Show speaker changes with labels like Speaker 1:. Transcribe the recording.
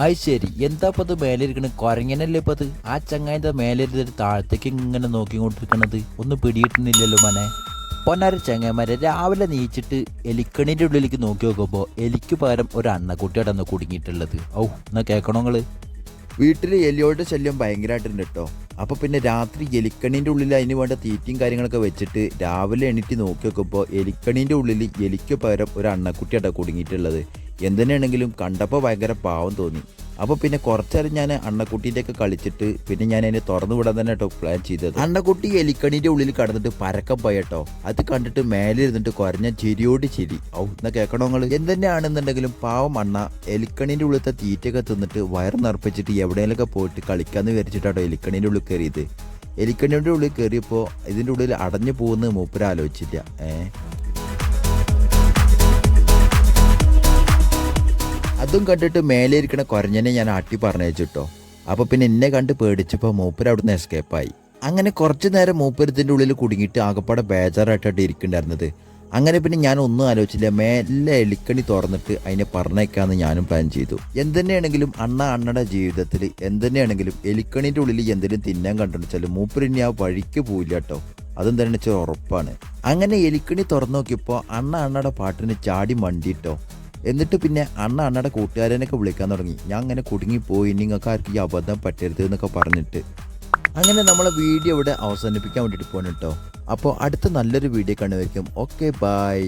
Speaker 1: അത് ശരി. എന്താ ഇപ്പൊ ഇത് മേലെ ഇരിക്കണ? കൊരങ്ങനല്ലേ ഇപ്പൊ അത് ആ ചങ്ങായിന്റെ മേലെ ഇരുന്നിട്ട് താഴത്തേക്ക് ഇങ്ങനെ നോക്കിക്കൊണ്ടിരിക്കണത്? ഒന്ന് പിടിയിട്ടുന്നില്ലല്ലോ മനെ. പൊന്നാര ചങ്ങന്മാരെ രാവിലെ നീച്ചിട്ട് എലിക്കണിന്റെ ഉള്ളിലേക്ക് നോക്കി നോക്കുമ്പോ എലിക്ക് പകരം ഒരു അണ്ണക്കുട്ടിയുടെ അന്ന് കുടുങ്ങിയിട്ടുള്ളത്. ഔ എന്നാ കേക്കണോ നിങ്ങൾ?
Speaker 2: വീട്ടിൽ എലിയോടെ ശല്യം ഭയങ്കരമായിട്ടുണ്ട് കേട്ടോ. അപ്പോൾ പിന്നെ രാത്രി എലിക്കണീന്റെ ഉള്ളിൽ അതിന് വേണ്ട തീറ്റയും കാര്യങ്ങളൊക്കെ വെച്ചിട്ട് രാവിലെ എണീറ്റ് നോക്കി നോക്കുമ്പോൾ എലിക്കണീന്റെ ഉള്ളിൽ എലിക്ക് പകരം ഒരു അണ്ണക്കുട്ടിയാട്ടോ കുടുങ്ങിയിട്ടുള്ളത്. എന്തിനാണെങ്കിലും കണ്ടപ്പോൾ ഭയങ്കര പാവം തോന്നി. അപ്പോൾ പിന്നെ കുറച്ചേരം ഞാൻ അണ്ണക്കുട്ടീന്റെയൊക്കെ കളിച്ചിട്ട് പിന്നെ ഞാൻ അതിനെ തുറന്നു വിടാൻ തന്നെ കേട്ടോ പ്ലാൻ ചെയ്തത്. അണ്ണക്കുട്ടി എലിക്കണീന്റെ ഉള്ളിൽ കടന്നിട്ട് പരക്കം പോയ കേട്ടോ അത് കണ്ടിട്ട് മേലെ ഇരുന്നിട്ട് കുറഞ്ഞ ചിരിയോട് ചിരി. ഔ എന്നാ കേൾക്കണോ നിങ്ങൾ എന്തെന്നെയാണെന്നുണ്ടെങ്കിലും പാവം അണ്ണ എലിക്കണീന്റെ ഉള്ളിലത്തെ തീറ്റയൊക്കെ തിന്നിട്ട് വയർ നിറപ്പിച്ചിട്ട് എവിടെയെങ്കിലൊക്കെ പോയിട്ട് കളിക്കാന്ന് വിചാരിച്ചിട്ടാട്ടോ എലിക്കണീന്റെ ഉള്ളിൽ കയറിയത് എലിക്കണീന്റെ ഉള്ളിൽ കയറിയപ്പോൾ ഇതിന്റെ ഉള്ളിൽ അടഞ്ഞു പോകുന്നത് മൂപ്പര് ആലോചിച്ചില്ല. ഏഹ് അതും കണ്ടിട്ട് മേലെ ഇരിക്കണ കൊരഞ്ഞനെ ഞാൻ ആട്ടി പറഞ്ഞയച്ചിട്ടോ. അപ്പോൾ പിന്നെ എന്നെ കണ്ട് പേടിച്ചപ്പോൾ മൂപ്പര് അവിടുന്ന് എസ്കേപ്പായി അങ്ങനെ കുറച്ചു നേരം മൂപ്പരത്തിന്റെ ഉള്ളിൽ കുടുങ്ങിയിട്ട് ആകപ്പാടെ ബേജാറായിട്ടാണ് ഇരിക്കണ്ടായിരുന്നത്. അങ്ങനെ പിന്നെ ഞാൻ ഒന്നും ആലോചിച്ചില്ല. മേലെ എലിക്കണി തുറന്നിട്ട് അതിനെ പറഞ്ഞേക്കാന്ന് ഞാനും പ്ലാൻ ചെയ്തു. എന്തുതന്നെയാണെങ്കിലും അണ്ണ അണ്ണയുടെ ജീവിതത്തിൽ എന്തുതന്നെയാണെങ്കിലും എലിക്കണിന്റെ ഉള്ളിൽ എന്തെങ്കിലും തിന്നാൻ കണ്ടുവച്ചാൽ മൂപ്പരിനി ആ വഴിക്ക് പോയില്ല കേട്ടോ അതും തന്നെ ഉറപ്പാണ്. അങ്ങനെ എലിക്കണി തുറന്നു നോക്കിയപ്പോൾ അണ്ണ അണ്ണയുടെ പാട്ടിന് ചാടി മണ്ടിട്ടോ. എന്നിട്ട് പിന്നെ അണ്ണ അണ്ണയുടെ കൂട്ടുകാരനൊക്കെ വിളിക്കാൻ തുടങ്ങി. ഞാൻ അങ്ങനെ കുടുങ്ങിപ്പോയി നിങ്ങൾക്ക് ആർക്കും ഈ അബദ്ധം പറ്റരുത് എന്നൊക്കെ പറഞ്ഞിട്ട്. അങ്ങനെ നമ്മളെ വീഡിയോ ഇവിടെ അവസാനിപ്പിക്കാൻ വേണ്ടിയിട്ട് പോകണം കേട്ടോ. അപ്പോൾ അടുത്ത നല്ലൊരു വീഡിയോ കണ്ടുവയ്ക്കും ഓക്കെ ബൈ